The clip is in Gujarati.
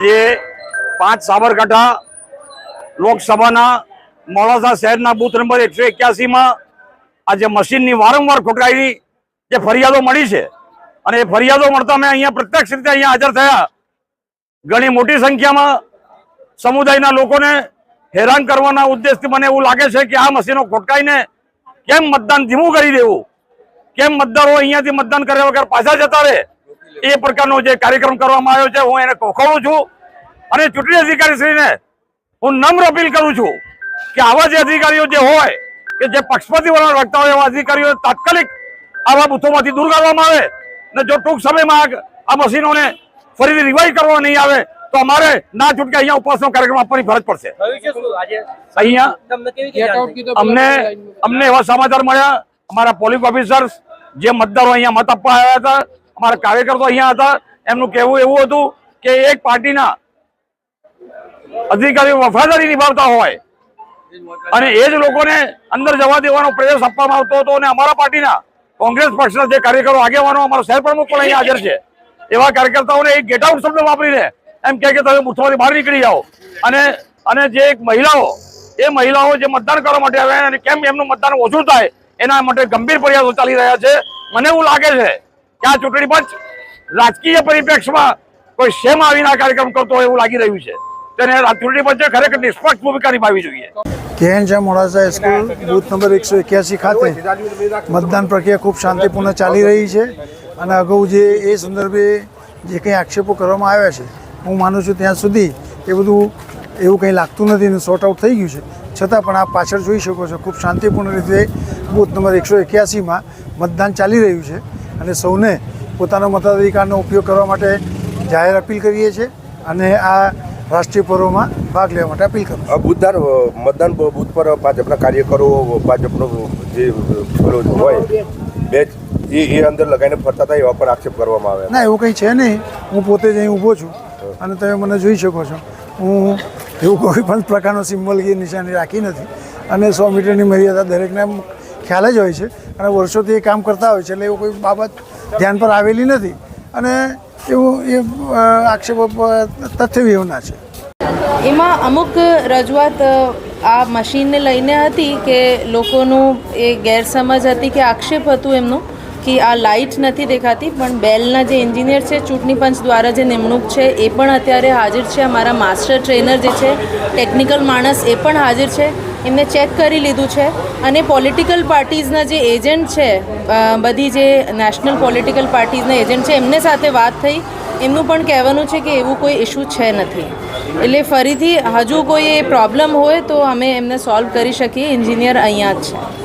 જે પાંચ સાબરકાંઠા લોકસભાના મોડાસા શહેરના બુથ નંબર એકસો એક્યાસીમાં જે મશીનની વારંવાર ખોટકાયેલી જે ફરિયાદો મળી છે અને એ ફરિયાદો મળતા અમે અહીંયા પ્રત્યક્ષ રીતે અહીંયા હાજર થયા. ઘણી મોટી સંખ્યામાં સમુદાયના લોકોને હેરાન કરવાના ઉદ્દેશથી મને એવું લાગે છે કે આ મશીનો ખોટકાઈને કેમ મતદાન ધીમું કરી દેવું? કેમ મતદારો અહીંયાથી મતદાન કર્યા વગર પાછા જતા રહે? એ પ્રકારનો જે કાર્યક્રમ કરવામાં આવ્યો છે હું એને ખોખોડું છું અને ચૂંટણી અધિકારીશ્રીને હું નમ્ર અપીલ કરું છું કે આવા જે અધિકારીઓ જે હોય કે જે પક્ષપતિ વલણ રાખતા હોય એવા અધિકારીઓ તાત્કાલિક આવા બૂથોમાંથી દૂર કરવામાં આવે ને જો ટૂંક સમયમાં આ- મશીનોને ફરીથી રિવાઇવ કરવા નહીં આવે તો અમારે ના છૂટકે અહીંયા ઉપવાસનો કાર્યક્રમ આપવાની ફરજ પડશે. અહીંયા? અમને અમને એવા સમાચાર મળ્યા. અમારા પોલિંગ ઓફિસર્સ જે મતદારો અહીંયા મત આપવા આવ્યા હતા અમારા કાર્યકર્તો અહીંયા હતા. એમનું કહેવું એવું હતું કે એક પાર્ટીના અધિકારીઓ વફાદારી નિભાવતા હોય અને એ જ લોકોને અંદર જવા દેવાનો પ્રયાસ આપવામાં આવતો હતો અને અમારા પાર્ટીના કોંગ્રેસ પક્ષના જે કાર્યકરો આગેવાનો અમારો શહેર પ્રમુખ પણ અહીંયા હાજર છે. એવા કાર્યકર્તાઓને એક ગેટ આઉટ શબ્દ વાપરીને એમ કહે કે તમે બૂથમાંથી બહાર નીકળી જાઓ. અને અને જે એક મહિલાઓ, એ મહિલાઓ જે મતદાન કરવા માટે આવ્યા અને કેમ એમનું મતદાન ઓછું થાય એના માટે ગંભીર પ્રયાસો ચાલી રહ્યા છે. મને એવું લાગે છે કે આ ચૂંટણી પંચ રાજકીય પરિપ્રેક્ષમાં કોઈ શેમ આવીને આ કાર્યક્રમ કરતો હોય એવું લાગી રહ્યું છે. તેને ચૂંટણી પંચે ખરેખર નિષ્પક્ષ ભૂમિકા નિભાવી જોઈએ. કેએન છે મોડાસા સ્કૂલ બૂથ નંબર એકસો એક્યાસી ખાતે મતદાન પ્રક્રિયા ખૂબ શાંતિપૂર્ણ ચાલી રહી છે અને અગાઉ જે એ સંદર્ભે જે કંઈ આક્ષેપો કરવામાં આવ્યા છે, હું માનું છું ત્યાં સુધી એ બધું એવું કંઈ લાગતું નથી અને સોર્ટ આઉટ થઈ ગયું છે. છતાં પણ આપ પાછળ જોઈ શકો છો, ખૂબ શાંતિપૂર્ણ રીતે બૂથ નંબર એકસો એક્યાસીમાં મતદાન ચાલી રહ્યું છે. અને સૌને પોતાનો મતાધિકારનો ઉપયોગ કરવા માટે જાહેર અપીલ કરીએ છીએ અને આ રાષ્ટ્રીય પર્વમાં ભાગ લેવા માટે અપીલ કરું બુધવાર મતદાન બુથ પર ભાજપના કાર્યકરો ભાજપનો જે હોય બેચ એ એ અંદર લગાવીને ફરતા હતા એવા પર આક્ષેપ કરવામાં આવે ના એવું કંઈ છે નહીં. હું પોતે જ અહીં ઊભો છું અને તમે મને જોઈ શકો છો. હું એવું કોઈ પણ પ્રકારનો સિમ્બલ કે નિશાની રાખી નથી. અને સો મીટરની મર્યાદા દરેકને ખ્યાલ જ હોય છે. અને વર્ષોથી એ કામ કરતા હોય છે, એટલે એવું કોઈ બાબત ધ્યાન પર આવેલી નથી. અને એવું એ આક્ષેપો તથ્ય વિહોણા છે. એમાં અમુક રજૂઆત આ મશીનને લઈને હતી કે લોકોનું એ ગેરસમજ હતી કે આક્ષેપ હતું એમનું? કે આ લાઇટ નથી દેખાતી, પણ બેલના જે એન્જિનિયર છે, ચૂંટણી પંચ દ્વારા જે નિમણૂક છે, એ પણ અત્યારે હાજર છે. અમારા માસ્ટર ટ્રેનર જે છે, ટેકનિકલ માણસ, એ પણ હાજર છે. એમને ચેક કરી લીધું છે. અને પોલિટિકલ પાર્ટીઝના જે એજન્ટ છે બધી જે નેશનલ પોલિટિકલ પાર્ટીઝના એજન્ટ છે, એમને સાથે વાત થઈ. એમનું પણ કહેવાનું છે કે એવું કોઈ ઇશ્યુ છે નથી. એટલે ફરીથી, હજુ કોઈ પ્રોબ્લેમ હોય તો અમે એમને સોલ્વ કરી શકીએ. એન્જિનિયર અહીંયા જ છે.